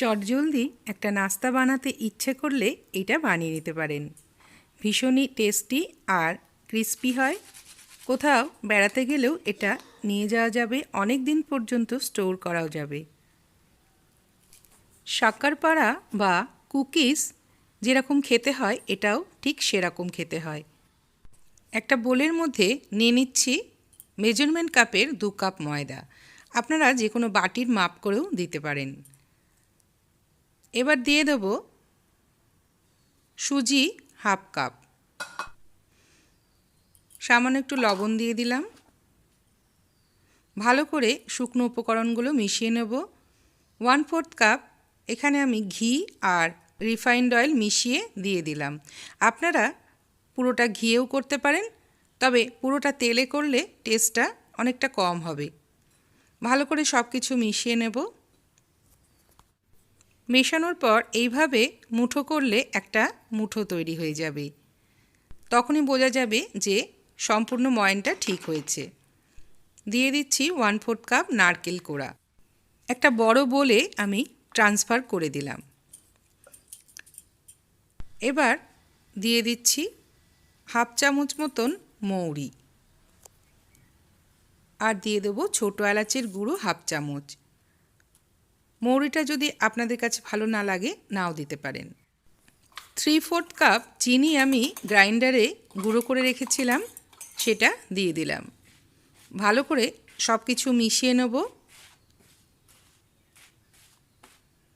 চটজলদি একটা নাস্তা বানাতে ইচ্ছে করলে এটা বানিয়ে নিতে পারেন। ভীষণই টেস্টি আর ক্রিস্পি হয়। কোথাও বেড়াতে গেলেও এটা নিয়ে যাওয়া যাবে অনেক দিন পর্যন্ত স্টোর করাও যাবে। শক্করপাড়া বা কুকিজ যেরকম খেতে হয়, এটাও ঠিক সেরকম খেতে হয়। একটা বোলের মধ্যে নিয়ে নিচ্ছি মেজারমেন্ট কাপের দু কাপ ময়দা। আপনারা যে কোনো বাটির মাপ করেও দিতে পারেন। এবার দিয়ে দেব সুজি হাফ কাপ। সামান্য একটু লবণ দিয়ে দিলাম। ভালো করে শুকনো উপকরণগুলো মিশিয়ে নেব। ওয়ান ফোর্থ কাপ এখানে আমি ঘি আর রিফাইন্ড অয়েল মিশিয়ে দিয়ে দিলাম। আপনারা পুরোটা ঘিয়েও করতে পারেন, তবে পুরোটা তেলে করলে টেস্টটা অনেকটা কম হবে। ভালো করে সব কিছু মিশিয়ে নেব। মেশানোর পর এইভাবে মুঠো করলে একটা মুঠো তৈরি হয়ে যাবে। তখনই বোঝা যাবে যে সম্পূর্ণ ময়নটা ঠিক হয়েছে। দিয়ে দিচ্ছি ওয়ান ফোর্থ কাপ নারকেল কোড়া। একটা বড় বলে আমি ট্রান্সফার করে দিলাম। এবার দিয়ে দিচ্ছি হাফ চামচ মতন মৌরি। আর দিয়ে দেবো ছোটো এলাচের গুঁড়ো হাফ চামচ। মৌরিটা যদি আপনাদের কাছে ভালো না লাগে, নাও দিতে পারেন। থ্রি ফোর্থ কাপ চিনি আমি গ্রাইন্ডারে গুঁড়ো করে রেখেছিলাম, সেটা দিয়ে দিলাম। ভালো করে সব কিছু মিশিয়ে নেব।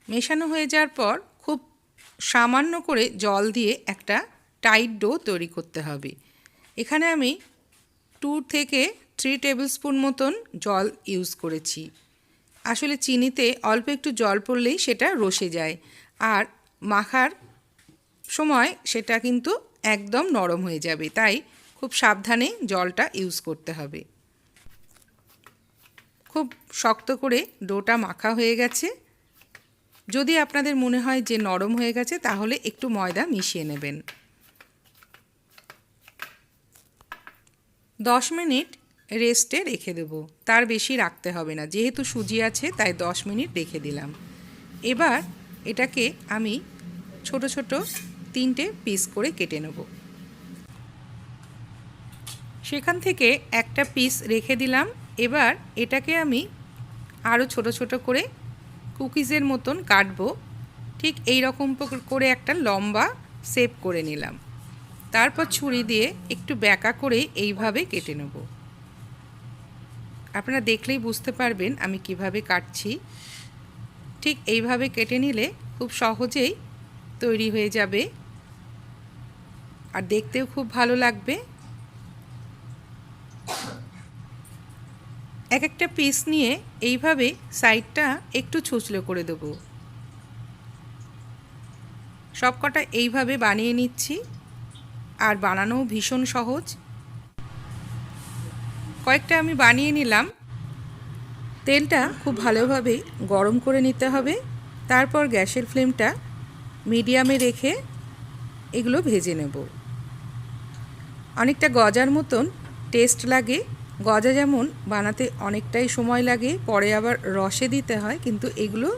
মেশানো হয়ে যাওয়ার পর খুব সামান্য করে জল দিয়ে একটা টাইট ডো তৈরি করতে হবে। এখানে আমি টু থেকে থ্রি টেবিল স্পুন মতন জল ইউজ করেছি। আসলে চিনিতে অল্প একটু জল পড়লেই সেটা রসে যায়। আর মাখার সময় সেটা কিন্তু একদম নরম হয়ে যাবে, তাই খুব সাবধানে জলটা ইউজ করতে হবে। খুব শক্ত করে ডোটা মাখা হয়ে গেছে। যদি আপনাদের মনে হয় যে নরম হয়ে গেছে, তাহলে একটু ময়দা মিশিয়ে নেবেন। দশ মিনিট রেস্টে রেখে দেব। তার বেশি রাখতে হবে না। যেহেতু সুজি আছে, তাই দশ মিনিট রেখে দিলাম। এবার এটাকে আমি ছোট ছোট তিনটে পিস করে কেটে নেব। সেখান থেকে একটা পিস রেখে দিলাম। এবার এটাকে আমি আরও ছোট ছোট করে কুকিজের মতন কাটবো। ঠিক এই রকম করে একটা লম্বা সেপ করে নিলাম। তারপর ছুরি দিয়ে একটু ব্যাকা করে এইভাবে কেটে নেব। আপনারা দেখলেই বুঝতে পারবেন আমি কীভাবে কাটছি। ঠিক এইভাবে কেটে নিলে খুব সহজেই তৈরি হয়ে যাবে। আর দেখতেও খুব ভালো লাগবে। এক একটা পিস নিয়ে এইভাবে সাইডটা একটু ছুচলো করে দেব। সবকটা এইভাবে বানিয়ে নিচ্ছি। আর বানানোও ভীষণ সহজ। কয়েকটা আমি বানিয়ে নিলাম। তেলটা খুব ভালোভাবে গরম করে নিতে হবে। তারপর গ্যাসের ফ্লেমটা মিডিয়ামে রেখে এগুলো ভেজে নেব। অনেকটা গজার মতন টেস্ট লাগে। গজা যেমন বানাতে অনেকটাই সময় লাগে, পরে আবার রসে দিতে হয়, কিন্তু এগুলো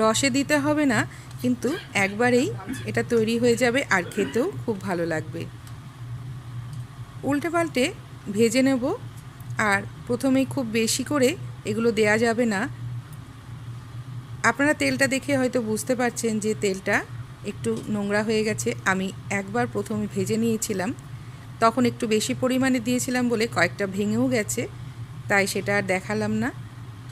রসে দিতে হবে না, কিন্তু একবারেই এটা তৈরি হয়ে যাবে আর খেতেও খুব ভালো লাগবে। উল্টে পাল্টে ভেজে নেব। আর প্রথমেই খুব বেশি করে এগুলো দেয়া যাবে না। আপনারা তেলটা দেখে হয়তো বুঝতে পারছেন যে তেলটা একটু নোংরা হয়ে গেছে। আমি একবার প্রথমে ভেজে নিয়েছিলাম। তখন একটু বেশি পরিমাণে দিয়েছিলাম বলে কয়েকটা ভেঙেও গেছে, তাই সেটা আর দেখালাম না।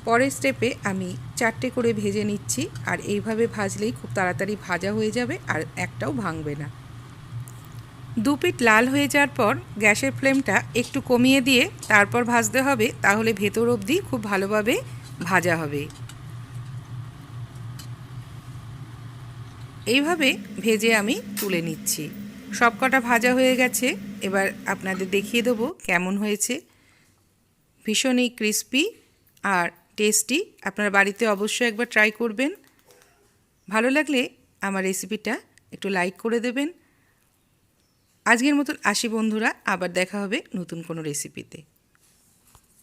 পরের স্টেপে আমি চারটে করে ভেজে নিচ্ছি আর এইভাবে ভাজলেই খুব তাড়াতাড়ি ভাজা হয়ে যাবে আর একটাও ভাঙবে না। দু পিট লাল হয়ে যাওয়ার পর গ্যাসের ফ্লেমটা একটু কমিয়ে দিয়ে তারপর ভাজতে হবে, তাহলে ভেতর অবধি খুব ভালোভাবে ভাজা হবে। এইভাবে ভেজে আমি তুলে নিচ্ছি। সবকটা ভাজা হয়ে গেছে, এবার আপনাদের দেখিয়ে দেবো কেমন হয়েছে। ভীষণই ক্রিস্পি আর টেস্টি, আপনারা বাড়িতে অবশ্যই একবার ট্রাই করবেন। ভালো লাগলে আমার রেসিপিটা একটু লাইক করে দেবেন। আজকের মতন আসি বন্ধুরা আবার দেখা হবে নতুন কোনো রেসিপিতে